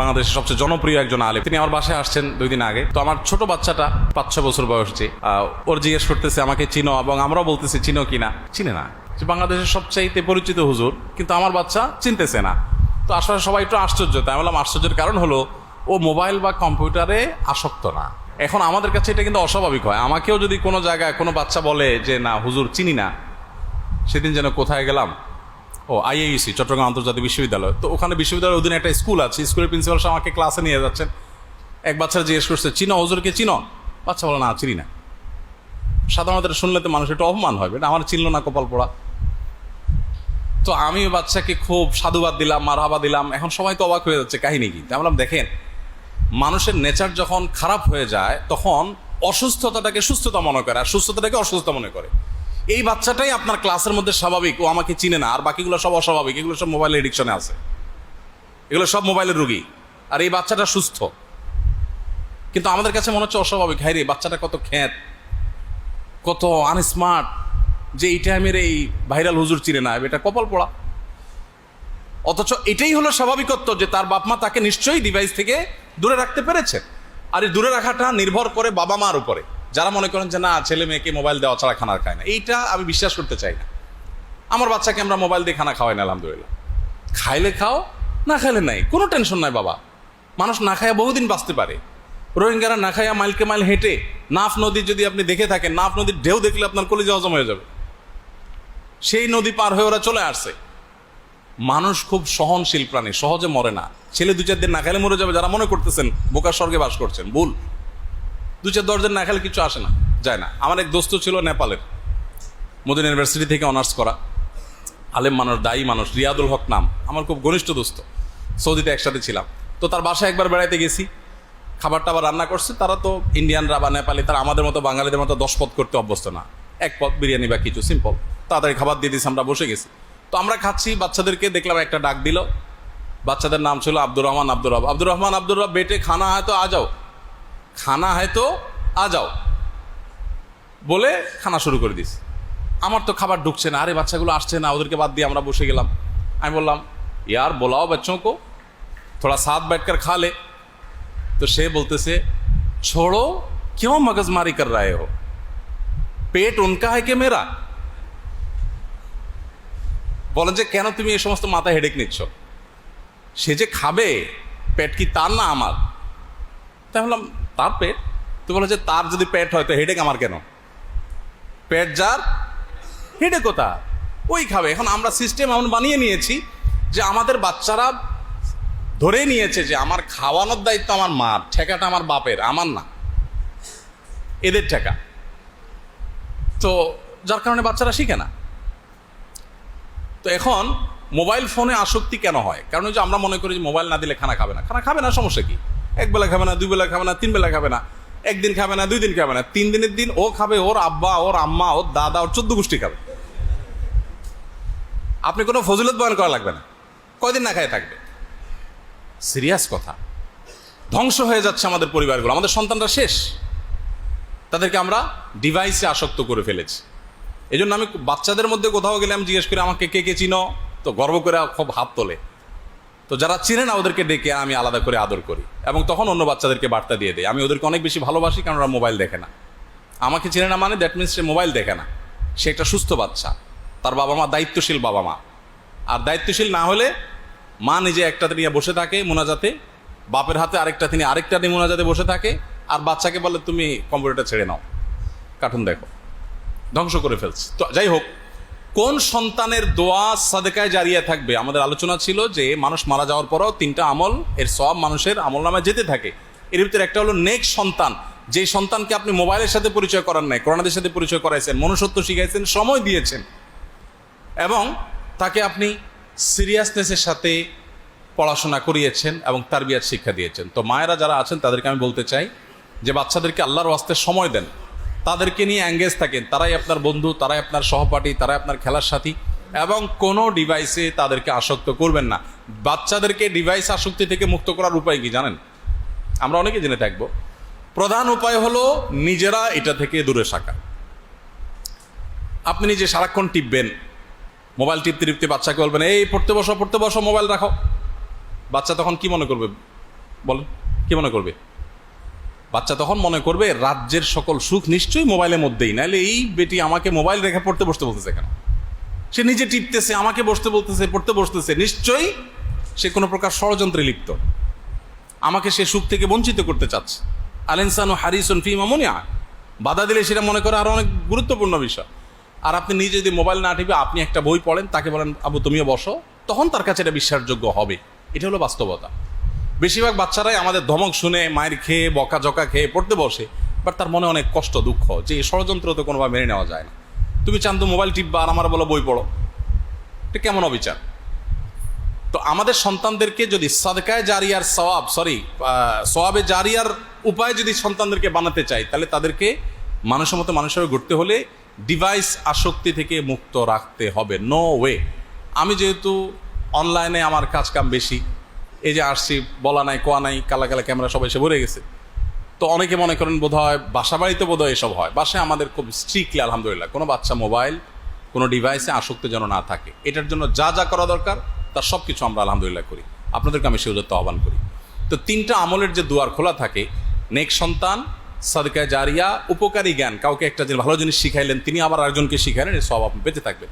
বাংলাদেশের সবচেয়ে জনপ্রিয় একজন আলেম। তিনি আমার বাসায় আসছেন দুই দিন আগে। তো আমার ছোট বাচ্চাটা পাঁচ ছ বছর বয়স। যে ওর জিজ্ঞেস করতেছে, আমাকে চিনো? এবং আমরাও বলতেছি, চিনো কিনা চিনে না। বাংলাদেশের সবচাইতে পরিচিত হুজুর, কিন্তু আমার বাচ্চা চিনতেছে না। তো আসলে সবাই একটু আশ্চর্য। তাই বললাম, আশ্চর্যের কারণ হলো, ও মোবাইল বা কম্পিউটারে আসক্ত না। এখন আমাদের কাছে এটা কিন্তু অস্বাভাবিক হয়। আমাকেও যদি কোনো জায়গায় কোনো বাচ্চা বলে যে, না, হুজুর, চিনি না। সেদিন যেন কোথায় গেলাম ও আইআইসি চট্টগ্রাম আন্তর্জাতিক বিশ্ববিদ্যালয়। তো ওখানে বিশ্ববিদ্যালয়ের অধীনে একটা স্কুল আছে, স্কুলের প্রিন্সিপাল সাহেব আমাকে ক্লাসে নিয়ে যাচ্ছেন। এক বাচ্চা জিজ্ঞেস করছে, চিনো হুজুরকে, চিনো? বাচ্চা বলে, না, চিনি না। সাধারণত শুনলে তো মানুষ একটু অপমান হয় এটা আমার চিনল না কপাল পোড়া। তো আমি বাচ্চাকে খুব সাধুবাদ দিলাম, মারহাবা দিলাম। এখন সবাই তো অবাক হয়ে যাচ্ছে কাহিনী কি? বললাম, দেখেন, মানুষের নেচার যখন খারাপ হয়ে যায়, তখন অসুস্থতাটাকে সুস্থতা মনে করে, আর সুস্থতাটাকে অসুস্থতা মনে করে। এই বাচ্চাটাই আপনার ক্লাসের মধ্যে স্বাভাবিক, ও আমাকে চিনে না। আর বাকিগুলো সব অস্বাভাবিক, এগুলো সব মোবাইল এডিকশনে আছে। এগুলো সব মোবাইলের রুগী। আর এই বাচ্চাটা সুস্থ। কিন্তু আমাদের কাছে মনে হচ্ছে অস্বাভাবিক। হ্যাঁ রে, বাচ্চাটা কত খ্যাত, কত আনস্মার্ট যে এই টাইমের এই ভাইরাল হুজুর চিনে না। এটা কপাল পড়া। অথচ এটাই হলো স্বাভাবিকত্ব যে তার বাপ মা তাকে নিশ্চয়ই ডিভাইস থেকে দূরে রাখতে পেরেছে। আর এই দূরে রাখাটা নির্ভর করে বাবা মার উপরে। যারা মনে করেন যে না, ছেলে মেয়েকে মোবাইল দেওয়া ছাড়া খানা খায় না, এইটা আমি বিশ্বাস করতে চাই না। আমার বাচ্চাকে আমরা মোবাইল দিয়ে খানা খাওয়াই না, আলহামদুলিল্লাহ। খাইলে খাও, না খাইলে নাই, কোনো টেনশন নাই বাবা। মানুষ না খায়া বহুদিন বাঁচতে পারে। রোহিঙ্গারা না খায়া মাইলকে মাইল হেঁটে নাফ নদী যদি আপনি দেখে থাকেন, নাফ নদীর ঢেউ দেখলে আপনার কলিজা হজম হয়ে যাবে। সেই নদী পার হয়ে ওরা চলে আসছে। মানুষ খুব সহনশীল প্রাণী, সহজে মরে না। ছেলে দু চার দিন না খেলে মরে যাবে, যারা মনে করতেছেন, বোকার স্বর্গে বাস করছেন, ভুল। দু চার দশ দিন না খেলে কিছু আসে না, যায় না। আমার এক দোস্ত ছিল নেপালের, মোদিন ইউনিভার্সিটি থেকে অনার্স করা। আলেম মানুষ, দায়ী মানুষ, রিয়াদুল হক নাম। আমার খুব ঘনিষ্ঠ দোস্ত, সৌদিতে একসাথে ছিলাম। তো তার বাসায় একবার বেড়াইতে গেছি খাবার টাবার রান্না করছে। তারা তো ইন্ডিয়ানরা বা নেপালি, তারা আমাদের মতো বাঙালিদের মতো দশ পদ করতে অভ্যস্ত না। এক পদ বিরিয়ানি বা কিছু সিম্পল তাড়াতাড়ি খাবার দিয়ে দিয়েছি, আমরা বসে গেছি। তো আমরা খাচ্ছি, বাচ্চাদেরকে দেখলাম একটা ডাক দিল। বাচ্চাদের নাম ছিল আব্দুর রহমান আব্দুর রব। আব্দুর রহমান আব্দুর রব, বেটে, খানা হয় তো আ যাও। খানা হয়তো আ যাও। বলে খানা শুরু করে দিস। আমার তো খাবার ঢুকছে না। আরে, বাচ্চাগুলো আসছে না। ওদেরকে বাদ দিয়ে আমরা বসে গেলাম। আমি বললাম, ইয়ার বোলাও বাচ্চোঁ কো। থোড়া সাথ বেটকার খালে তো সে বলতেছে, ছোড়ো, কেউ মগজমারি কর রায় হো? পেট উনকা হয় কে মেরা? বলেন যে, কেন তুমি এই সমস্ত মাথা হেডেক নিচ্ছ? সে যে খাবে, পেট কি তার না আমার? তাই বললাম তার পেট? তো বলে যে, তার যদি পেট হয়, তো হেডেক আমার কেন? পেট যার হেডে কোথা ওই খাবে। এখন আমরা সিস্টেম এমন বানিয়ে নিয়েছি যে, আমাদের বাচ্চারা ধরে নিয়েছে যে, আমার খাওয়ানোর দায়িত্ব আমার মার, ঠেকাটা আমার বাপের, আমার না। এদের ঠেকা। তো যার কারণে বাচ্চারা শিখে না। তো এখন মোবাইল ফোনে আসক্তি কেন হয়? কারণ যে আমরা মনে করি যে মোবাইল না দিলে খানা খাবে না। খানা খাবে না, সমস্যা কি? এক বেলা খাবে না দুই বেলা খাবে না তিন বেলা খাবে না। একদিন খাবে না, দুই দিন খাবে না। তিন দিনের দিন ও খাবে, ওর আব্বা, ওর আম্মা, ওর দাদা, ওর চোদ্দ গোষ্ঠী খাবে। আপনি কোনো ফজিলত বয়ন করা লাগবে না। কয়দিন না খায় থাকবে? সিরিয়াস কথা। ধ্বংস হয়ে যাচ্ছে আমাদের পরিবারগুলো। আমাদের সন্তানরা শেষ। তাদেরকে আমরা ডিভাইসে আসক্ত করে ফেলেছি। এই জন্য আমি বাচ্চাদের মধ্যে কোথাও গেলে আমি জিজ্ঞেস করি, আমাকে কে কে চিনো? তো গর্ব করে খুব হাত তোলে। তো যারা চিনে না, ওদেরকে ডেকে আমি আলাদা করে আদর করি। এবং তখন অন্য বাচ্চাদেরকে বার্তা দিয়ে দিই। আমি ওদেরকে অনেক বেশি ভালোবাসি, কারণ ওরা মোবাইল দেখে না। আমাকে চিনে না মানে দ্যাট মিনস সে মোবাইল দেখে না। সে একটা সুস্থ বাচ্চা। তার বাবা মা দায়িত্বশীল বাবা মা। আর দায়িত্বশীল না হলে মা নিজে একটা নিয়ে বসে থাকে মোনাজাতে, বাপের হাতে আরেকটা তিনি আরেকটা নিয়ে মোনাজাতে বসে থাকে, আর বাচ্চাকে বলে, তুমি কম্পিউটারটা ছেড়ে নাও। কার্টুন দেখো। ধ্বংস করে ফেলছে। তো যাই হোক কোন সন্তানের দোয়া সাদেকায় জারিয়া থাকবে? আমাদের আলোচনা ছিল যে মানুষ মারা যাওয়ার পরও তিনটা আমল, এর সব মানুষের আমল নামে যেতে থাকে। এর ভিতরে একটা হলো নেক সন্তান। যে সন্তানকে আপনি মোবাইলের সাথে পরিচয় করার নাই করোনাদের সাথে পরিচয় করাইছেন, মনুষ্যত্ব শিখাইছেন, সময় দিয়েছেন। এবং তাকে আপনি সিরিয়াসনেসের সাথে পড়াশোনা করিয়েছেন এবং তারবিয়াত শিক্ষা দিয়েছেন। তো মায়েরা যারা আছেন, তাদেরকে আমি বলতে চাই যে বাচ্চাদেরকে আল্লাহর ওয়াস্তে সময় দেন। তাদেরকে নিয়ে অ্যাঙ্গেজ থাকেন। তারাই আপনার বন্ধু, তারাই আপনার সহপাঠী, তারাই আপনার খেলার সাথী এবং কোনো ডিভাইসে তাদেরকে আসক্ত করবেন না। বাচ্চাদেরকে ডিভাইস আসক্তি থেকে মুক্ত করার উপায় কি জানেন? আমরা অনেকে জেনে থাকব। প্রধান উপায় হলো নিজেরা এটা থেকে দূরে থাকা। আপনি নিজে সারাক্ষণ টিপবেন, মোবাইল টিপতে টিপতে বাচ্চাকে বলবেন, এই, পড়তে বসো পড়তে বসো, মোবাইল রাখো। বাচ্চা তখন কি মনে করবে? বলেন, কি মনে করবে? বাচ্চা তখন মনে করবে রাজ্যের সকল সুখ নিশ্চয়ই মোবাইলের মধ্যেই। নাহলে এই বেটি আমাকে মোবাইল রেখে পড়তে বসতে বলতেছে কেন? সে নিজে টিপতেছে, আমাকে বসতে বলতেছে, পড়তে বসতেছে। নিশ্চয়ই সে কোনো প্রকার ষড়যন্ত্রে লিপ্ত। আমাকে সে সুখ থেকে বঞ্চিত করতে চাচ্ছে। আলেনসানু হারিসন ফি মামুনিয়া বাধা দিলে সেটা মনে করে আরও অনেক গুরুত্বপূর্ণ বিষয়। আর আপনি নিজে যদি মোবাইল না টিপে আপনি একটা বই পড়েন, তাকে বলেন, আবু, তুমিও বসো। তখন তার কাছে এটা বিশ্বাসযোগ্য হবে। এটা হলো বাস্তবতা। বেশিরভাগ বাচ্চারাই আমাদের ধমক শুনে, মায়ের খেয়ে বকা জকা খেয়ে পড়তে বসে বাট তার মনে অনেক কষ্ট, দুঃখ, যে এই ষড়যন্ত্র তো কোনোভাবে মেনে নেওয়া যায় না। তুমি চান তো মোবাইল টিপবা আর আমার বলো বই পড়ো। এটা কেমন অবিচার? তো আমাদের সন্তানদেরকে যদি সাদকায় জারিয়ার সওয়াব সরি সওয়াবে জারিয়ার উপায় যদি সন্তানদেরকে বানাতে চাই তাহলে তাদেরকে মানুষের মতো মানুষের ঘুরতে হলে ডিভাইস আসক্তি থেকে মুক্ত রাখতে হবে। নো ওয়ে আমি যেহেতু অনলাইনে আমার কাজ কাম বেশি এই যে আসছি বলা নাই, কোয়া নাই, কালা কালা ক্যামেরা সবাই এসে ভরে গেছে। তো অনেকে মনে করেন বোধ হয় বাসা বাড়িতে বোধ হয় এসব হয়। বাসায় আমাদের খুব স্ট্রিক্টলি আলহামদুলিল্লাহ, কোনো বাচ্চা মোবাইল কোনো ডিভাইসে আসক্ত যেন না থাকে। এটার জন্য যা যা করা দরকার, তার সব কিছু আমরা আলহামদুলিল্লাহ করি। আপনাদেরকে আমি সেগুলোতে আহ্বান করি। তো তিনটা আমলের যে দুয়ার খোলা থাকে, নেক সন্তান সাদকায় জারিয়া, উপকারী জ্ঞান, কাউকে একটা যে ভালো জিনিস শিখাইলেন, তিনি আবার আরেকজনকে শিখাইলেন, এর সব আপনি পেতে থাকবেন।